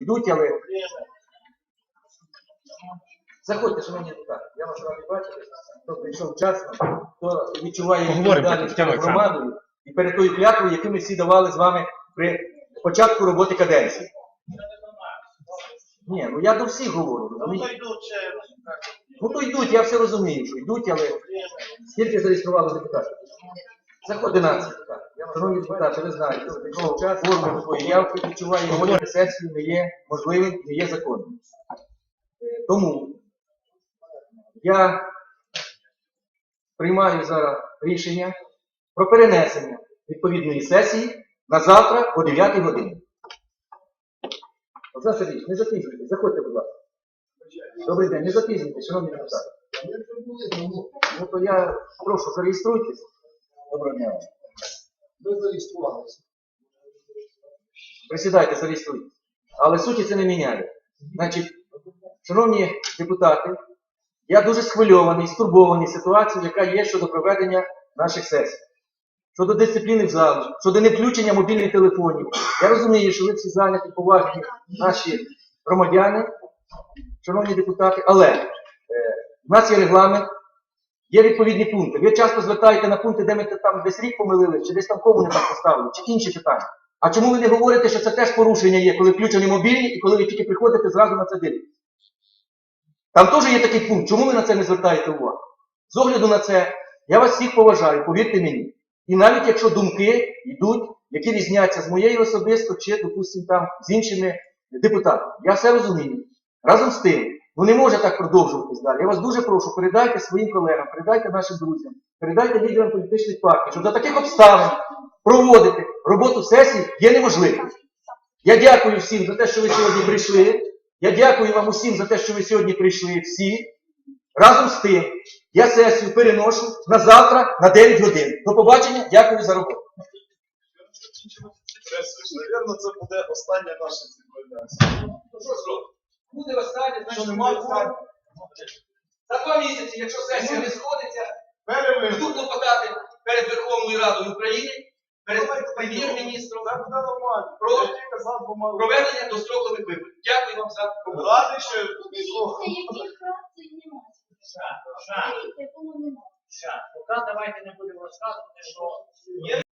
йдуть, але. Заходьте, шановні депутати. Я вас радий бачити. Хто прийшов вчасно, хто відчуває відповідальність громадою і перед тою клятвою, яку ми всі давали з вами при початку роботи каденції. Ні, ну я до всіх говорю. розумієте? Ну то йдуть, я все розумію, що йдуть, але скільки зареєстрували депутатів? Це 11. Шановні депутати, ви знаєте, що такого часу форми такої явки відчуває проводити сесію не є можливим, не є законним. Е, Тому я приймаю зараз рішення про перенесення відповідної сесії на завтра о 9 годині. Олександр Сергійович, не запізнюйтесь, заходьте, будь ласка. Добрий день, не запізнюйтесь, шановні депутати. Ну то я прошу, зареєструйтесь. Доброго дня. вам. Ми зареєструвалися. Присідайте, зареєструйтесь. Але суті це не міняє. Значить, шановні депутати, я дуже схвильований, стурбований ситуацією, яка є щодо проведення наших сесій. Щодо дисципліни в залі, щодо невключення мобільних телефонів. Я розумію, що ви всі зайняті, поважні наші громадяни, шановні депутати, але е, в нас є регламент, є відповідні пункти. Ви часто звертаєте на пункти, де ми там десь рік помилили, чи десь там кому не так поставили, чи інші питання. А чому ви не говорите, що це теж порушення є, коли включені мобільні і коли ви тільки приходите зразу на це дивитесь? Там теж є такий пункт. Чому ви на це не звертаєте увагу? З огляду на це, я вас всіх поважаю, повірте мені. І навіть якщо думки йдуть, які різняться з моєю особисто, чи, допустимо, там з іншими депутатами. Я все розумію. Разом з тим, ну не може так продовжуватись далі. Я вас дуже прошу, передайте своїм колегам, передайте нашим друзям, передайте лідерам політичних партій, що до таких обставин проводити роботу сесії є неможливим. Я дякую всім за те, що ви сьогодні прийшли. Я дякую вам усім за те, що ви сьогодні прийшли всі. Разом з тим, я сесію переношу на завтра на 9 годин. До побачення, дякую за роботу. Навірно, це буде остання наша зібрання. Останнє, Що значить немає буде. За два місяці, якщо сесія не сходиться, Перевибори. буду клопотати перед Верховною Радою України, перед прем'єр-міністром. Про- проведення дострокових виборів. Дякую вам за ша. Поки давайте не будемо розказувати, що